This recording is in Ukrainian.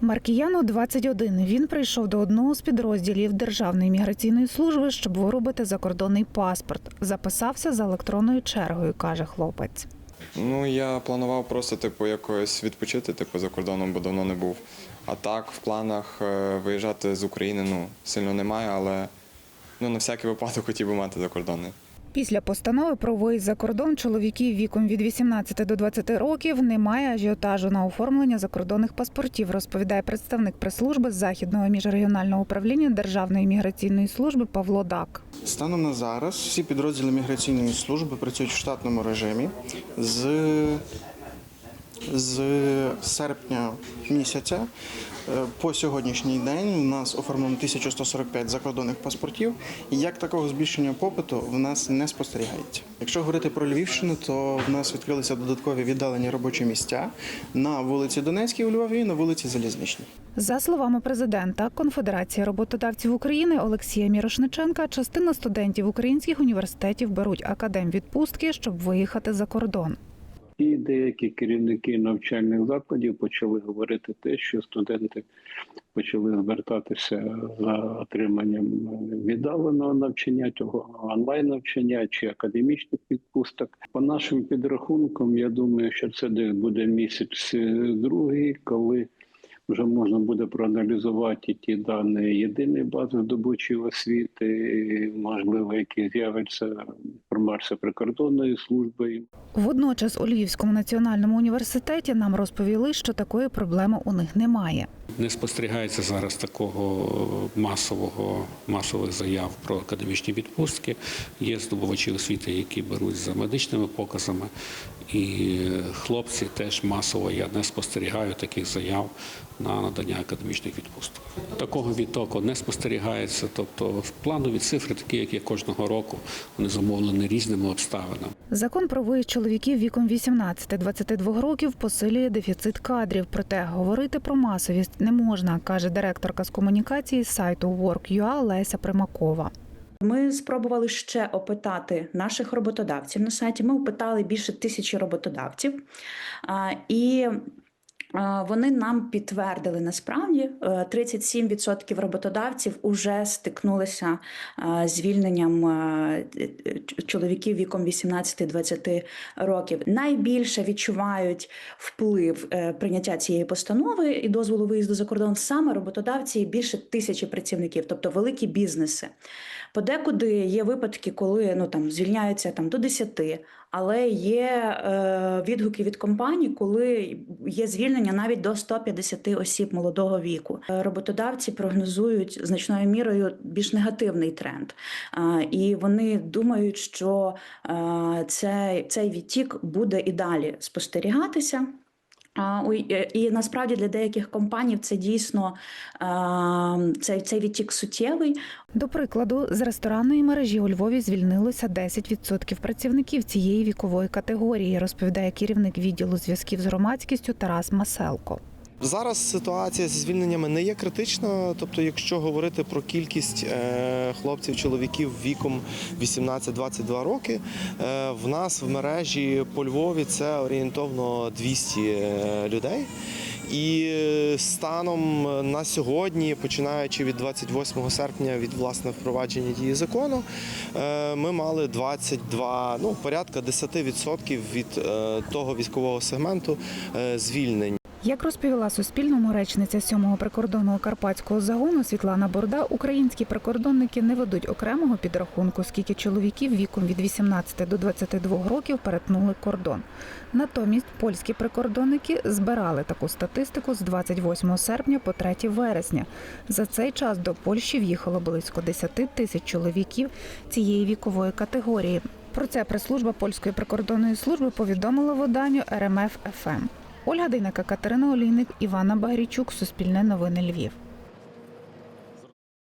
Маркіяну 21. Він прийшов до одного з підрозділів Державної міграційної служби, щоб виробити закордонний паспорт. Записався за електронною чергою, каже хлопець. Ну, я планував просто, типу, якось відпочити, типу, за кордоном, бо давно не був. А так, в планах е, виїжджати з України ну, сильно немає, але ну, на всякий випадок хотів би мати закордонний. Після постанови про виїзд за кордон чоловіків віком від 18 до 20 років немає ажіотажу на оформлення закордонних паспортів, розповідає представник прес-служби західного міжрегіонального управління Державної міграційної служби Павло Дак. Станом на зараз всі підрозділи міграційної служби працюють в штатному режимі з, з серпня місяця. е, По сьогоднішній день у нас оформлено 1145 закордонних паспортів, і як такого збільшення попиту в нас не спостерігається. Якщо говорити про Львівщину, то в нас відкрилися додаткові віддалені робочі місця на вулиці Донецькій у Львові і на вулиці Залізничній. За словами президента Конфедерації роботодавців України Олексія Мірошниченка, частина студентів українських університетів беруть академвідпустки, щоб виїхати за кордон. І деякі керівники навчальних закладів почали говорити те, що студенти почали звертатися за отриманням віддаленого навчання, того онлайн навчання чи академічних відпусток. По нашим підрахункам, я думаю, що це десь буде місяць е, другий, коли вже можна буде проаналізувати ті дані єдиної бази здобучої освіти, можливо, які з'являться інформація прикордонної служби. Водночас у Львівському національному університеті нам розповіли, що такої проблеми у них немає. Не спостерігається зараз такого масового масових заяв про академічні відпустки. Є здобувачі освіти, які беруть за медичними показами, і хлопці теж масово я не спостерігаю таких заяв на надання академічних відпусток. Такого відтоку не спостерігається. Тобто, в планові цифри, такі як є кожного року, вони замовлені різними обставинами. Закон про виїзд чоловіків віком 18-22 років посилює дефіцит кадрів. Проте говорити про масовість не можна, каже директорка з комунікації з сайту Work.ua Леся Примакова. Ми спробували ще опитати наших роботодавців на сайті. Ми опитали більше тисячі роботодавців. І вони нам підтвердили насправді е, 37% роботодавців вже стикнулися з звільненням чоловіків віком 18-20 років. Найбільше відчувають вплив е, прийняття цієї постанови і дозволу виїзду за кордон саме роботодавці і більше тисячі працівників, тобто великі бізнеси. Подекуди є випадки, коли ну там звільняються там до 10, але є е, відгуки від компаній, коли є звільнення навіть до 150 осіб молодого віку. Е, Роботодавці прогнозують значною мірою більш негативний тренд, е, і вони думають, що е, цей, цей відтік буде і далі спостерігатися. Е, І насправді для деяких компаній це дійсно цей, цей відтік суттєвий. До прикладу, з ресторанної мережі у Львові звільнилося 10% працівників цієї вікової категорії, розповідає керівник відділу зв'язків з громадськістю Тарас Маселко. Зараз ситуація зі звільненнями не є критична. Тобто, якщо говорити про кількість е, хлопців, чоловіків віком 18-22 роки, е, в нас в мережі по Львові це орієнтовно 200 е, людей. І станом на сьогодні, починаючи від 28 серпня від власне впровадження дії закону, ми мали 22, ну порядка 10% від того військового сегменту звільнень. Як розповіла Суспільному речниця 7-го прикордонного карпатського загону Світлана Борда, українські прикордонники не ведуть окремого підрахунку, скільки чоловіків віком від 18 до 22 років перетнули кордон. Натомість польські прикордонники збирали таку статистику з 28 серпня по 3 вересня. За цей час до Польщі в'їхало близько 10 тисяч чоловіків цієї вікової категорії. Про це прес-служба польської прикордонної служби повідомила виданню РМФ ФМ. Ольга Дейнека, Катерина Олійник, Івана Багрічук, Суспільне новини Львів.